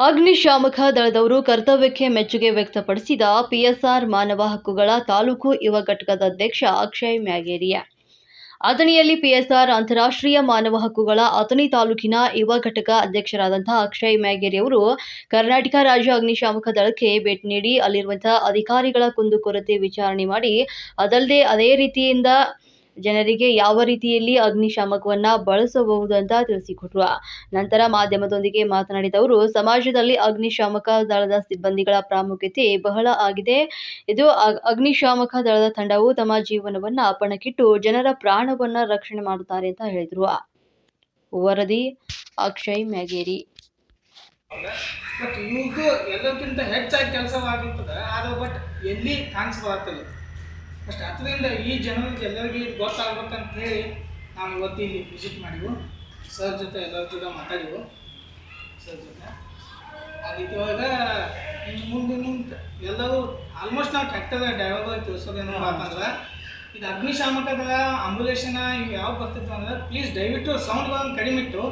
ಅಗ್ನಿಶಾಮಕ ದಳದವರು ಕರ್ತವ್ಯಕ್ಕೆ ಮೆಚ್ಚುಗೆ ವ್ಯಕ್ತಪಡಿಸಿದ ಪಿಎಸ್ಆರ್ ಮಾನವ ಹಕ್ಕುಗಳ ತಾಲೂಕು ಯುವ ಘಟಕದ ಅಧ್ಯಕ್ಷ ಅಕ್ಷಯ್ ಮ್ಯಾಗೇರಿಯ. ಅಥಣಿಯಲ್ಲಿ ಪಿಎಸ್ಆರ್ ಅಂತಾರಾಷ್ಟ್ರೀಯ ಮಾನವ ಹಕ್ಕುಗಳ ಅಥಣಿ ತಾಲೂಕಿನ ಯುವ ಘಟಕ ಅಧ್ಯಕ್ಷರಾದಂತಹ ಅಕ್ಷಯ್ ಮ್ಯಾಗೇರಿ ಅವರು ಕರ್ನಾಟಕ ರಾಜ್ಯ ಅಗ್ನಿಶಾಮಕ ದಳಕ್ಕೆ ಭೇಟಿ ನೀಡಿ ಅಲ್ಲಿರುವಂತಹ ಅಧಿಕಾರಿಗಳ ಕುಂದುಕೊರತೆ ವಿಚಾರಣೆ ಮಾಡಿ ಅದಲ್ಲದೆ ಅದೇ ರೀತಿಯಿಂದ ಜನರಿಗೆ ಯಾವ ರೀತಿಯಲ್ಲಿ ಅಗ್ನಿಶಾಮಕವನ್ನ ಬಳಸಬಹುದು ಅಂತ ತಿಳಿಸಿಕೊಟ್ರು. ನಂತರ ಮಾಧ್ಯಮದೊಂದಿಗೆ ಮಾತನಾಡಿದ ಅವರು, ಸಮಾಜದಲ್ಲಿ ಅಗ್ನಿಶಾಮಕ ದಳದ ಸಿಬ್ಬಂದಿಗಳ ಪ್ರಾಮುಖ್ಯತೆ ಬಹಳ ಆಗಿದೆ. ಇದು ಅಗ್ನಿಶಾಮಕ ದಳದ ತಂಡವು ತಮ್ಮ ಜೀವನವನ್ನ ಪಣಕ್ಕಿಟ್ಟು ಜನರ ಪ್ರಾಣವನ್ನ ರಕ್ಷಣೆ ಮಾಡುತ್ತಾರೆ ಅಂತ ಹೇಳಿದರು. ವರದಿ, ಅಕ್ಷಯ್ ಮ್ಯಾಗೇರಿ. ಬಟ್ ಇವ್ರದ್ದು ಎಲ್ಲಕ್ಕಿಂತ ಹೆಚ್ಚಾಗಿ ಕೆಲಸವಾಗಿರ್ತದೆ ಆದ್ರೆ ಬಟ್ ಎಲ್ಲಿ ಕಾಣಿಸ್ಬಾರ್ತಿಲ್ಲ ಅಷ್ಟು ಅದರಿಂದ ಈ ಜನರಿಗೆ ಎಲ್ಲರಿಗೂ ಇದು ಗೊತ್ತಾಗ್ಬೇಕಂತ ಹೇಳಿ ನಾವು ಇವತ್ತು ಇಲ್ಲಿ ವಿಸಿಟ್ ಮಾಡಿವು ಸರ್ ಜೊತೆ ಎಲ್ಲರ ಜೊತೆ ಮಾತಾಡಿವು ಸರ್ ಜೊತೆ. ರೀತಿ ಒಳಗೆ ಇನ್ನು ಮುಂದೆ ಮುಂದೆ ಎಲ್ಲರೂ ಆಲ್ಮೋಸ್ಟ್ ನಾವು ಟ್ರ್ಯಾಕ್ಟರ್ ಡ್ರೈವರ್ಗಳಿಗೆ ತಿಳಿಸೋದೇನು ಅಂತಂದ್ರೆ ಇದು ಅಗ್ನಿಶಾಮಕದ ದಳ ಆಂಬುಲೇಷನ ಇವು ಯಾವ ಬರ್ತಿತ್ತು ಅಂದ್ರೆ ಪ್ಲೀಸ್ ದಯವಿಟ್ಟು ಸೌಂಡ್ಗಳನ್ನು ಕಡಿಮೆ ಇಟ್ಟು.